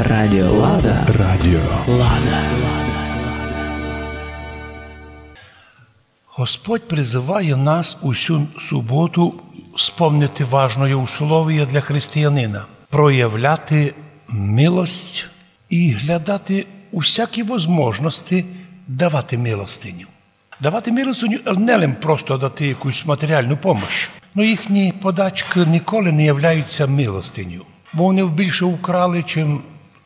Радіо Лада. Радіо Лада. Господь призиває нас усю суботу сповнити важної условия для християнина, проявляти милость і глядати усякі можливості давати милостиню. Давати милостиню не лим просто дати якусь матеріальну допомогу. Ну їхні подачки ніколи не являються милостиню, бо вони більше украли, чим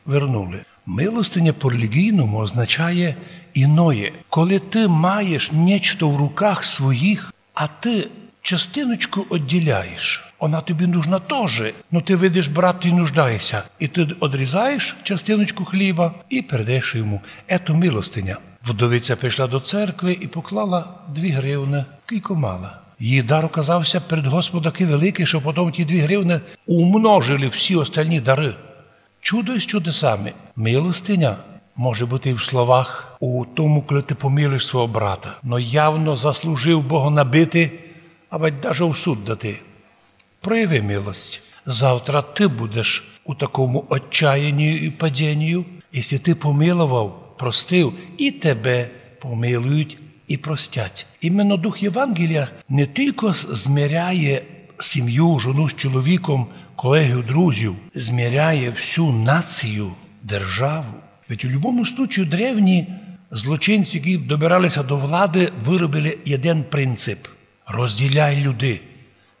вернули. Милостиня по релігійному означає іноє, коли ти маєш нечто в руках своїх, а ти частиночку відділяєш. Вона тобі нужна теж. Ну ти видиш, брат, ти нуждаєшся. І ти відрізаєш частиночку хліба і передаєш йому. Ето милостиня. Вдовиця прийшла до церкви і поклала дві гривни, кілько мала. Її дар оказався перед Господом такий великий, що потім ті дві гривни умножили всі остальні дари. Чудо з чудесами. Милостиня може бути в словах у тому, коли ти помилиш свого брата, но явно заслужив Бога набити, або навіть у суд дати. Прояви милость. Завтра ти будеш у такому отчаянні і падінні, якщо ти помилував, простив, і тебе помилують і простять. Іменно Дух Євангелія не тільки зміряє сім'ю, жону з чоловіком, колегів, друзів, зміряє всю націю, державу. Ведь у будь-якому случаю древні злочинці, які добиралися до влади, виробили один принцип: розділяй людей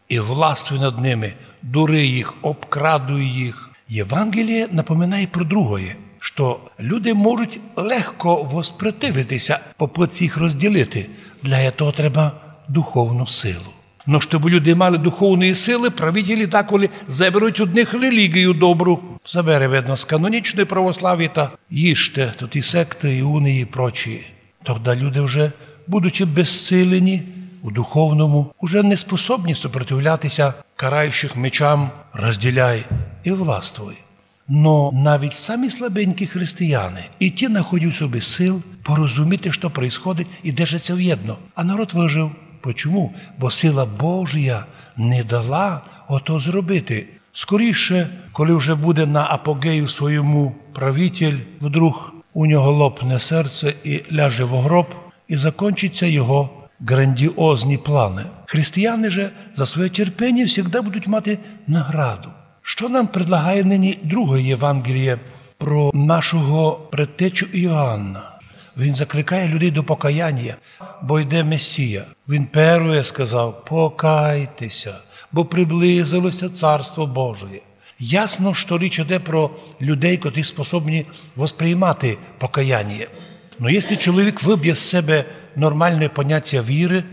і властвуй над ними, дури їх, обкрадуй їх. Євангеліє напоминає про друге, що люди можуть легко воспротивитися, попитці їх розділити. Для цього треба духовну силу. Но щоб люди мали духовної сили, правителі деколи заберуть одних релігію добру. Забере, видно, з канонічної православ'я та їжте, тут і секти, і унії, і прочі. Тоді люди вже, будучи безсилені у духовному, уже не способні супротивлятися караючих мечам, розділяй і властвуй. Но навіть самі слабенькі християни і ті знаходять собі сил порозуміти, що відбувається, і держаться в'єдно. А народ вижив. Почому? Бо сила Божія не дала ото зробити. Скоріше, коли вже буде на апогею своєму правитель, вдруг у нього лопне серце і ляже в гроб, і закінчаться його грандіозні плани. Християни же за своє терпіння завжди будуть мати награду. Що нам предлагає нині друге Євангеліє про нашого предтечу Іоанна? Він закликає людей до покаяння, бо йде Месія. Він перше сказав: покайтеся, бо приблизилося Царство Боже. Ясно, що річ йде про людей, які способні восприймати покаяння. Ну, якщо чоловік виб'є з себе нормальне поняття віри,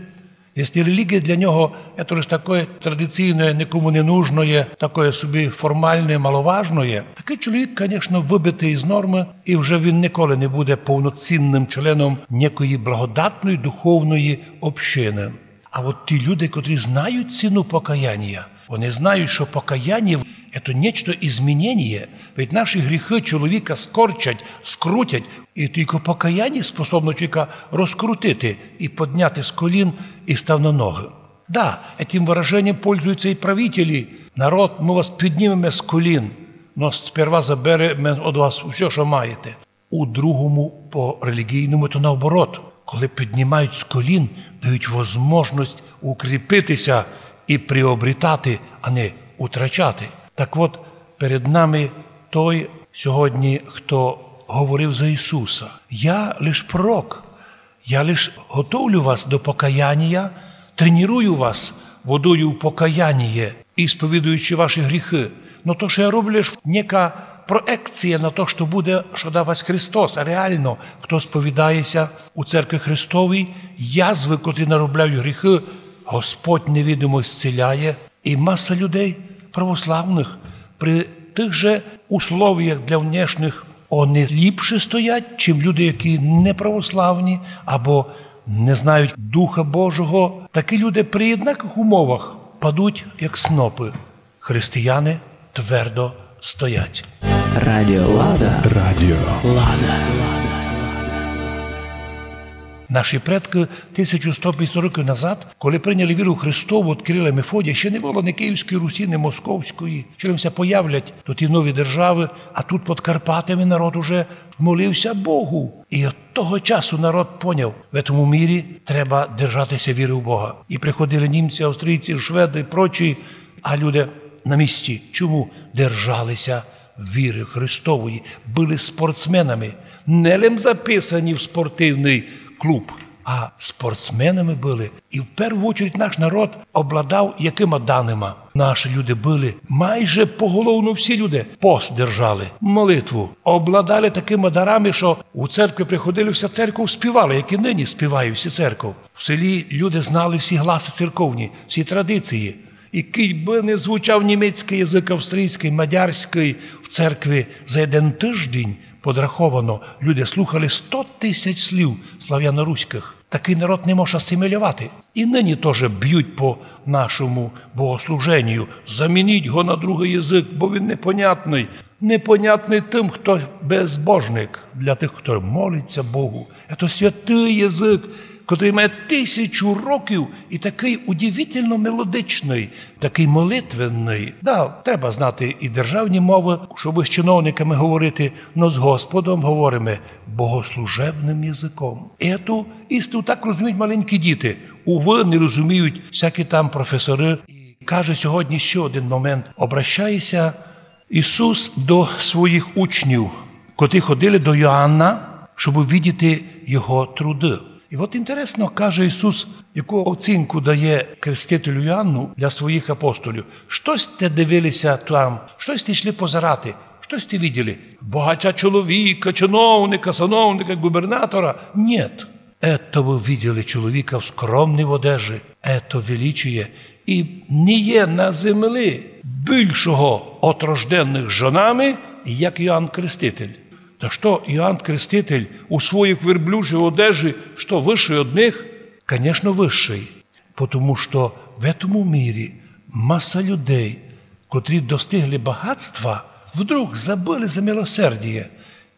Якщо релігія для нього це лише таке традиційне, нікому не нужне, такої собі формальне, маловажної, такий чоловік, звісно, вибитий з норми, і вже він ніколи не буде повноцінним членом некої благодатної духовної общини. А от ті люди, котрі знають ціну покаяння, вони знають, що покаяння це нечто змінення. Ведь наші гріхи чоловіка скорчать, скрутять, і тільки покаяння способно чоловіка розкрутити і підняти з колін і став на ноги. Да, этим выражением пользуються і правителі. Народ, ми вас піднімемо з колін, но сперва заберемо від вас все, що маєте. У другому по релігійному то наоборот, коли піднімають з колін, дають можливість укріпитися і приобрітати, а не утрачати. Так от перед нами той сьогодні, хто говорив за Ісуса. Я лиш пророк, я лиш готовлю вас до покаяння, тренірую вас водою в покаяння і сповідуючи ваші гріхи. Но то, що я роблю, лиш нека проекція на те, що буде, що дав Христос. А реально, хто сповідається у церкві Христовій, язви, котрі наробляють гріхи, Господь невідомо зціляє, і маса людей православних при тих же условіях для внешніх вони ліпше стоять, чим люди, які не православні або не знають Духа Божого. Такі люди при однакових умовах падуть, як снопи. Християни твердо стоять. Радіо Лада. Радіо Лада. Наші предки 1150 років назад, коли прийняли віру Христову від Кирила Мефодія, ще не було ні Київської Русі, ні Московської. Ще появлять то ті нові держави, а тут під Карпатами народ уже молився Богу. І от того часу народ поняв, в цьому мірі треба держатися віри в Бога. І приходили німці, австрійці, шведи, прочі, а люди на місці. Чому держалися віри Христової, були спортсменами, не лим записані в спортивний клуб. А спортсменами були. І в першу чергу наш народ обладав якими даними. Наші люди були майже поголовно всі люди пост держали, молитву, обладали такими дарами, що у церкві приходили, вся церква співала, як і нині співають всі церков. В селі люди знали всі гласи церковні, всі традиції. І кий би не звучав німецький язик, австрійський, мадярський в церкві за один тиждень подраховано, люди слухали 100 тисяч слів слав'яно-руських. Такий народ не може асимілювати. І нині теж б'ють по нашому богослуженню. Замініть його на другий язик, бо він непонятний. Непонятний тим, хто безбожник, для тих, хто молиться Богу. Це святий язик котрий має тисячу років і такий удивительно мелодичний, такий молитвенний. Да, треба знати і державні мови, щоб з чиновниками говорити, але з Господом говоримо богослужебним язиком. І ту істину так розуміють маленькі діти. Уви не розуміють всякі там професори. І каже сьогодні ще один момент: обращається Ісус до своїх учнів, котрі ходили до Йоанна, щоб видіти його труди. І от інтересно каже Ісус, яку оцінку дає крестителю Іоанну для своїх апостолів. Щось те дивилися там, щось ти йшли позирати, щось ти виділи. Багатя чоловіка, чиновника, сановника, губернатора. Ні. Это ви виділи чоловіка в скромній одежі, ето величує. І не є на землі більшого от рожденних жонами, як Іоанн Креститель. Да что Иоанн Креститель у своих верблюжьей одежи, что выше от них? Конечно, вищий. Потому що в цьому мірі маса людей, котрі достигли багатства, вдруг забили за милосердіє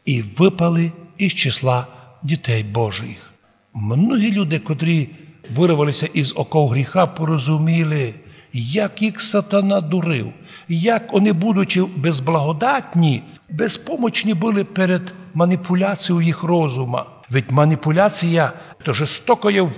і випали із числа дітей Божих. Многі люди, котрі вирвалися із оков гріха, порозуміли, як їх сатана дурив, як вони, будучи безблагодатні, безпомочні були перед маніпуляцією їх розума. Ведь маніпуляція то жорстокое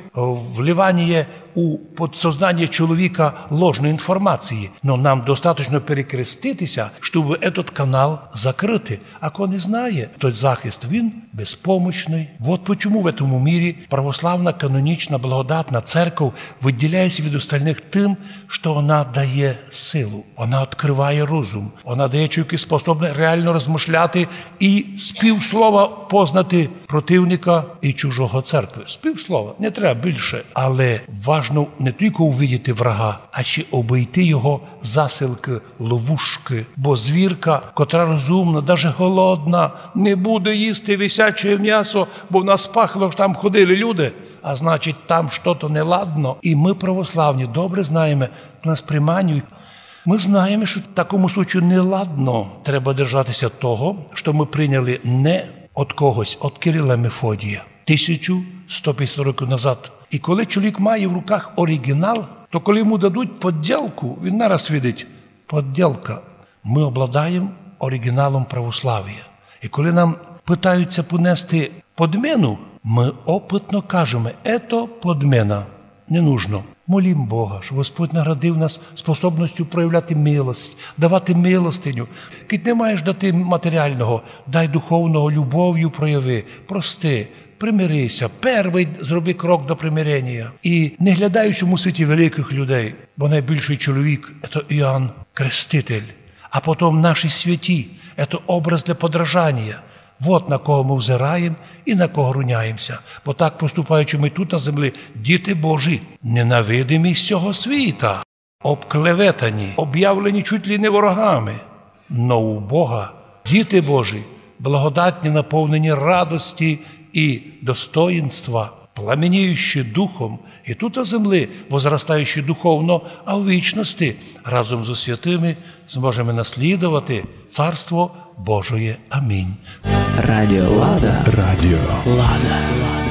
вливання у подсознание чоловіка ложної інформації. Но нам достатньо перекреститися, щоб этот канал закрити. А хто не знає, той захист він безпомощний. Вот почему в этом мірі православна канонічна благодатна церква виділяється від остальних тим, що вона дає силу, вона відкриває розум, вона дає чоловіки способне реально розмишляти і співслова познати противника і чужого церкви. Співслова не треба більше, але важно не тільки увидіти врага, а ще обійти його засилки, ловушки. Бо звірка, котра розумна, навіть голодна, не буде їсти висяче м'ясо, бо в нас пахло що там ходили люди. А значить, там щось неладно. І ми, православні, добре знаємо, нас приманюють. Ми знаємо, що в такому случаю неладно треба держатися того, що ми прийняли не від когось, від Кирила Мефодія. 1150 років назад. І коли чоловік має в руках оригінал, то коли йому дадуть подділку, він нараз видить подділка. Ми обладаємо оригіналом православ'я. І коли нам питаються понести подмену, ми опитно кажемо, ето подмена, не нужно. Молім Бога, щоб Господь наградив нас способністю проявляти милость, давати милостиню. Кить не маєш дати матеріального, дай духовного любов'ю прояви, прости, примирися, перший зроби крок до примирення. І не глядай у цьому світі великих людей, бо найбільший чоловік це Іоанн Креститель, а потім наші святі, це образ для подражання. Вот на кого ми взираємо і на кого руняємося. Бо так, поступаючи ми тут на землі, діти Божі, ненавидимі з цього світа, обклеветані, об'явлені чуть ли не ворогами. Но у Бога діти Божі, благодатні, наповнені радості і достоїнства, пламеніючи духом, і тут на землі, возростаючи духовно, а в вічності разом з святими зможемо наслідувати Царство Божоє. Амінь. Радіо Лада. Радіо Лада.